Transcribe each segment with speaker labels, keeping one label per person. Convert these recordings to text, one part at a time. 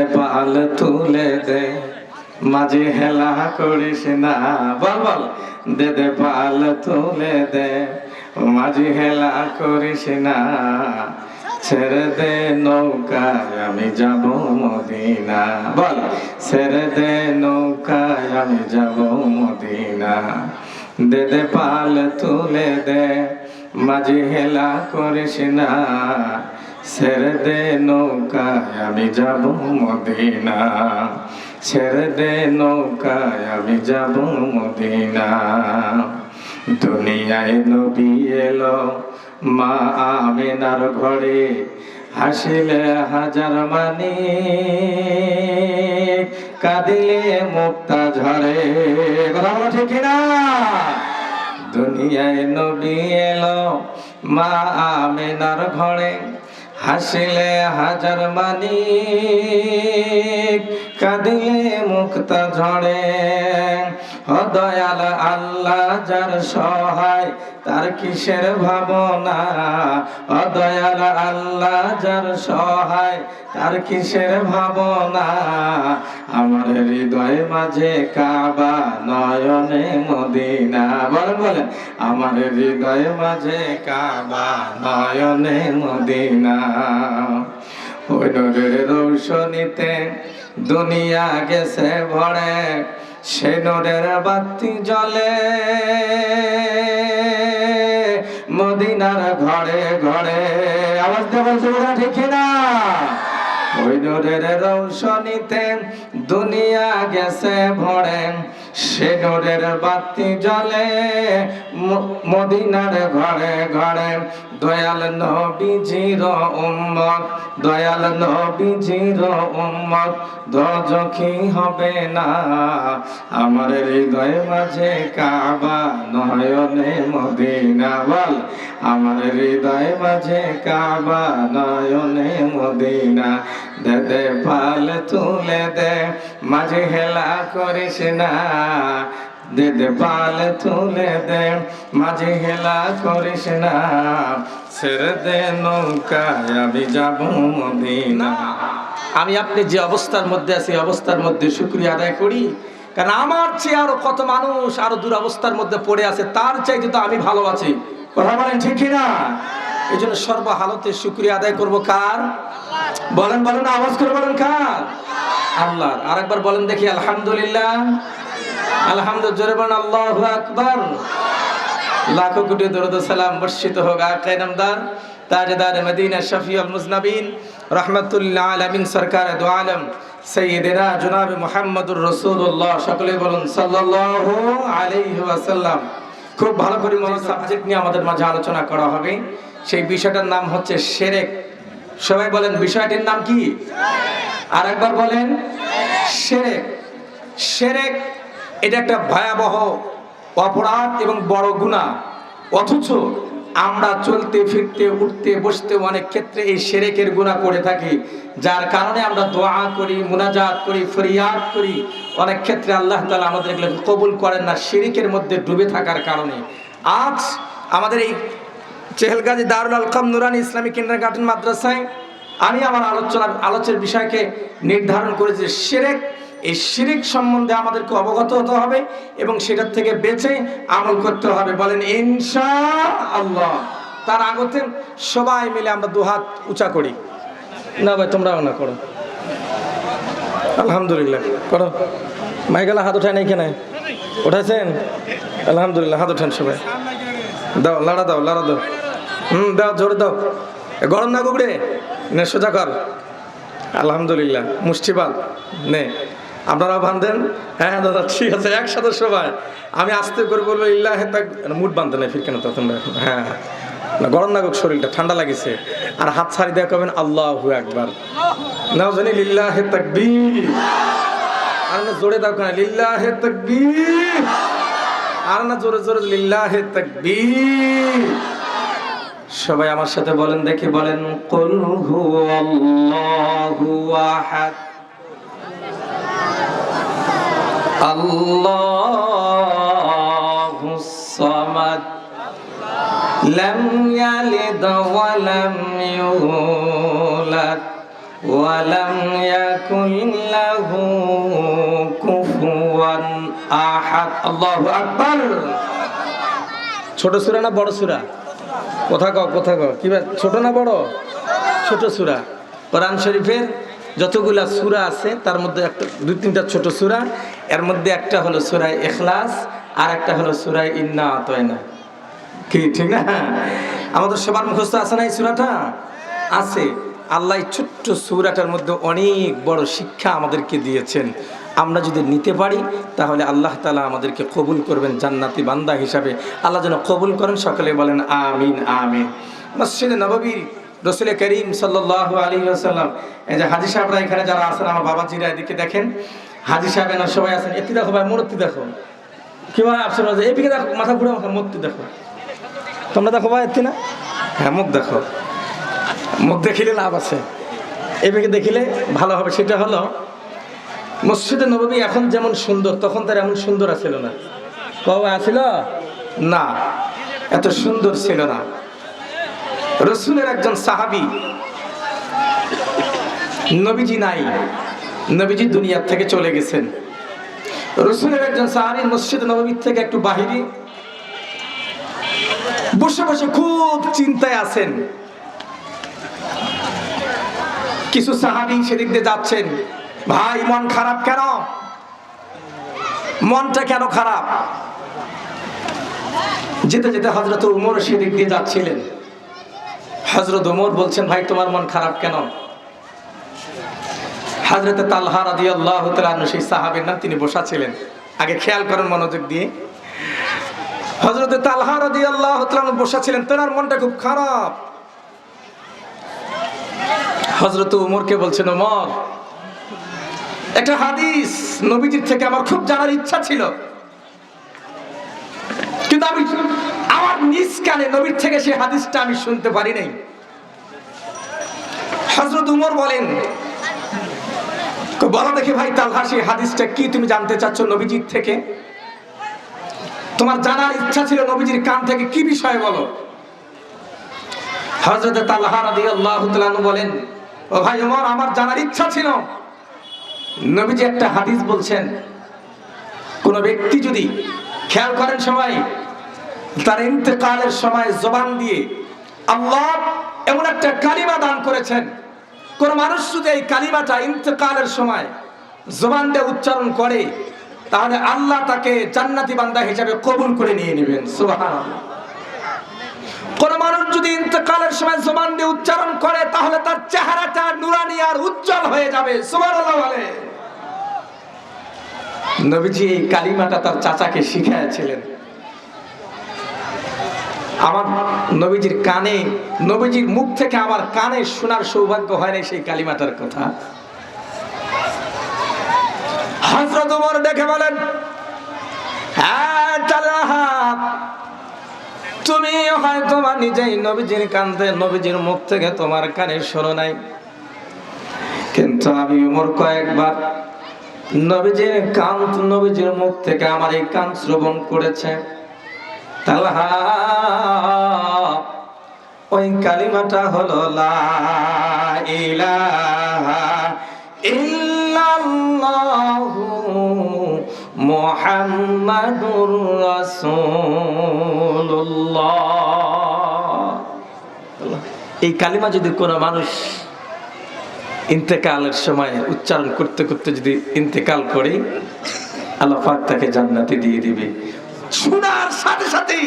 Speaker 1: পাল তুলে দে, মাঝে হেলা করিস না। বল বল। দে দে পাল তুলে দে, মাঝে হেলা করিস না। ছেড়ে দে নৌকায়, আমি যাব মদিনা। বল। ছেড়ে দে নৌকায়, আমি যাব মদিনা। দে দে পাল তুলে দে, মাঝে হেলা করিস না। ছেড়ে দে নৌকায়, আমি যাব মদিনা। ছেড়ে দে নৌকায়, আমি যাব মদিনা। দুনিয়ায় নবী এলো মা আমিনার ঘরে, হাসিলে হাজার মানি কাঁদিলে মুক্তা ঝরে। কথা বলো ঠিক না দুনিয়ায় নবী এলো মা আমিনার ঘরে হাসিলে হাজার মানি কাঁদিলে মুক্তা ঝরে দয়াল আল্লাহ যার সহায়, তার কিসের ভাবনা? ও দয়াল আল্লাহ যার সহায়, তার কিসের ভাবনা? আমার হৃদয় মাঝে কাবা নয়নে মদিনা। বলেন বলেন, আমার হৃদয় মাঝে কাবা নয়নে মদিনা। ওই নূরের রৌশনীতে দুনিয়া গেছে ভরে সে নূরের বাতি জলে মদিনার ঘরে ঘরে। আওয়াজ দেবেন সুবিধা ঠিক না ওই নূরের রৌশনীতে দুনিয়া গেছে ভরে। সে নূরের বাতি জ্বলে মদিনার ঘরে ঘরে। দয়াল নবীজির উম্মত, দয়াল নবীজির উম্মত, দজখি হবে না। আমার হৃদয় মাঝে কাবা নয়নে মদিনা বল আমার হৃদয় মাঝে কাবা নয়নে মদিনা। দে দে, পাল তুলে দে, মাঝে হেলা করিস না। দে পাল তুলে দে, মাঝে হেলা করিস না। ছেড়ে দে নৌকায়, আমি যাব মদিনা।
Speaker 2: আমি আপনি যে অবস্থার মধ্যে আছি অবস্থার মধ্যে শুক্রিয়া আদায় করি। কারণ আমার চেয়ে আরও কত মানুষ আরও দুরবস্থার মধ্যে পড়ে আছে, তার চাইতে তো আমি ভালো আছি।
Speaker 1: কথা বলেন ঠিক না
Speaker 2: এই জন্য সর্বহালতে শুক্রিয়া আদায় করব কার?
Speaker 1: বলেন বলেন, আওয়াজ করে বলেন কার?
Speaker 2: আল্লাহর। আরেকবার বলেন দেখি, আলহামদুলিল্লাহ। আলহামদুলিল্লাহ, জোরে আল্লাহ আকবর। লাখো কোটি দরুদ সালাম বর্ষিত হোক আকাই নামদার, তাজদার মদিনা শফিউল মুজনবিন রহমতুল্লাহ আলামিন, সরকার দু আলম সৈয়দিনা জনাব মুহাম্মদুর রাসূলুল্লাহ সকলে বলুন, সাল্লাল্লাহু আলাইহি ওয়াসাল্লাম। খুব ভালো করে মনে সাবজেক্ট নিয়ে আমাদের মাঝে আলোচনা করা হবে। সেই বিষয়টার নাম হচ্ছে সেরেক। সবাই বলেন, বিষয়টির নাম কি? আর একবার বলেন, সেরেক। সেরেক এটা একটা ভয়াবহ অপরাধ এবং বড় গুণা। অথচ আমরা চলতে, ফিরতে, উঠতে, বসতে অনেক ক্ষেত্রে এই সেরেকের গুণা করে থাকি। যার কারণে আমরা দোয়া করি, মুনাজাত করি, ফরিয়াদ করি। অনেক ক্ষেত্রে আল্লাহ তালা আমাদের এগুলো কবুল করেন না শিরিকের মধ্যে ডুবে থাকার কারণে। আজ আমাদের এই চেহেলগাজী দারুল আলকাম নুরানি ইসলামিক কিন্ডার গার্ডেন মাদ্রাসায় আমি আমার আলোচনা আলোচনার বিষয়কে নির্ধারণ করেছি সেরেক এই শিরিক সম্বন্ধে আমাদেরকে অবগত হতে হবে এবং সেটার থেকে বেঁচে আমল করতে হবে। বলেন ইনশা আল্লাহ তার আগতে সবাই মিলে আমরা দুহাত উঁচা করি। না ভাই, তোমরাও না, করো। আলহামদুলিল্লাহ, করো। মাইকেলা হাত উঠায় নাই কেন উঠাইছেন? আলহামদুলিল্লাহ, হাত উঠান সবাই। দাও, লাড়া দাও লাড়া দাও। হুম, দাও, জোরে দাও। গরম না কুকড়ে নে, সোজা কর। আলহামদুলিল্লাহ, মুষ্টিবাদ। নে। আপনারাও বান্ধেন হ্যাঁ দাদা, ঠিক আছে, একসাথে সবাই। আমি আস্তে করে বলব ইল্লাহ তাক মুড বাঁধতে নাই ফির কেন তো তোমরা হ্যাঁ না, গরম না গোক শরীরটা, ঠান্ডা লাগিছে। আর হাত ছাড়ি দেওয়া করবেন আল্লাহ একবার নাও জানি, লিল্লাহ তাকবীর। আর না, জোরে দাও কেন, লিল্লাহ তাকবীর। আর না, জোরে জোরে, লিল্লাহ তাকবীর। সবাই আমার সাথে বলেন, দেখি বলেন, কুল হুয়াল্লাহু আহাদ। আল্লাহুস সামাদ লাম ইয়ালিদ ওয়া লাম ইউলাদ ولم يكن له كفوا أحد الله أكبر ছোট সূরা না বড় সূরা কথা কও কথা কও কি ব্যাপার, ছোট না বড় ছোট সূরা কোরআন শরীফের যতগুলা সূরা আছে, তার মধ্যে একটা, দুই তিনটা ছোট সূরা, এর মধ্যে একটা হলো সূরা এখলাস আর একটা হলো সূরা ইন্না আতয়না কি, ঠিক না? আমাদের সবার মুখস্থ আছে না এই সুরাটা? আছে। আল্লাহ ছোট্ট সূরাটার মধ্যে অনেক বড় শিক্ষা আমাদেরকে দিয়েছেন। আমরা যদি নিতে পারি, তাহলে আল্লাহ তালা আমাদেরকে কবুল করবেন জান্নাতি বান্দা হিসাবে। আল্লাহ যেন কবুল করেন, সকলে বলেন আমিন আমিন। মসজিদে নববীর রসুল করিম সাল্লাহ আলী আসাল্লাম এই যে হাজি সাহেবরা এখানে যারা আছেন, আমার বাবাজিরা এদিকে দেখেন, হাজি সাহেব এনার সবাই আছেন এটি দেখো ভাই, মূর্তি দেখো। কি ভাই আপসর এদিকে দেখো, মাথা ঘুরে মাথা, মূর্তি দেখো। তোমরা দেখো ভাই এটি না? হ্যাঁ মুখ দেখো। মুখ দেখিলে লাভ আছে। এদিকে দেখিলে ভালো হবে, সেটা হলো, মসজিদে নবী এখন যেমন সুন্দর, তখন তার এমন সুন্দর আছিল না। কবে আছিল না, এত সুন্দর ছিল না। রসুলের একজন সাহাবি, নবীজি নাই, নবীজি দুনিয়ার থেকে চলে গেছেন। রসুলের একজন সাহাবি মসজিদ নবীর থেকে একটু বাহিরে, বসে বসে খুব চিন্তায় আছেন। কিছু সাহাবি সেদিক দিয়ে যাচ্ছেন, ভাই, মন খারাপ কেন? মনটা কেন খারাপ? যেতে যেতে হজরত উমর সেদিক দিয়ে যাচ্ছিলেন। হজরত উমর বলছেন, ভাই, তোমার মন খারাপ কেন? হজরত তালহা রাদি আল্লাহ সেই সাহাবের নাম তিনি বসা ছিলেন। আগে খেয়াল করেন মনোযোগ দিয়ে। হজরত তালহা রাদি আল্লাহ বসা ছিলেন তেনার মনটা খুব খারাপ। হজরত উমরকে বলছেন উমর একটা হাদিস নবীজির থেকে আমার খুব জানার ইচ্ছা ছিল। কিন্তু আমি নিজ কানে নবীর থেকে সেই হাদিসটা আমি শুনতে পারি নাই। হজরত উমর বলেন, বলো দেখি ভাই তালহা সেই হাদিসটা কি তুমি জানতে চাচ্ছ নবীজির থেকে? তোমার জানার ইচ্ছা ছিল নবীজির কান থেকে কি বিষয়ে বলো? হজরত তালহা রাদিয়াল্লাহু তাআলা বলেন, ও ভাই উমর, আমার জানার ইচ্ছা ছিল। নবীজি একটা হাদিস বলছেন, কোন ব্যক্তি যদি খেয়াল করেন সবাই তার ইন্তেকালের সময় জবান দিয়ে আল্লাহ এমন একটা কালিমা দান করেছেন। কোন মানুষ যদি এই কালিমাটা ইন্তেকালের সময় জবান দিয়ে উচ্চারণ করে, তাহলে আল্লাহ তাকে জান্নাতি বান্দা হিসাবে কবুল করে নিয়ে নেবেন। কোন মানুষ যদি ইন্তকালের সময় জবান দিয়ে উচ্চারণ করে, তাহলে তার চেহারাটা নুরানি আর উজ্জ্বল হয়ে যাবে। বলে নবীজি এই কালিমাটা তার চাচাকে শিখিয়েছিলেন আমার নবীজির কানে, নবীজির মুখ থেকে আমার কানে শোনার সৌভাগ্য হয় নাই সেই কালিমাটার কথা। হযরত ওমর দেখে বলেন হ্যাঁ তুমি হয়তো তোমার নিজেই নবীজির কান্দে নবীজির মুখ থেকে তোমার কানে শোনো নাই। কিন্তু আমি উমর কয়েকবার নবীজির কান নবীজির মুখ থেকে আমার এই কান শ্রবণ করেছে। তালহা ওই কালিমাটা হলো লা এই কালিমা যদি কোনো মানুষ ইন্তেকালের সময় উচ্চারণ করতে করতে যদি ইন্তেকাল করে, আল্লাহ তাকে জান্নাতে দিয়ে দিবে। শোনার সাথে সাথে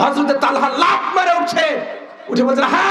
Speaker 2: হযরত তালহা লাফ মেরে উঠছে। উঠে বলছে হ্যাঁ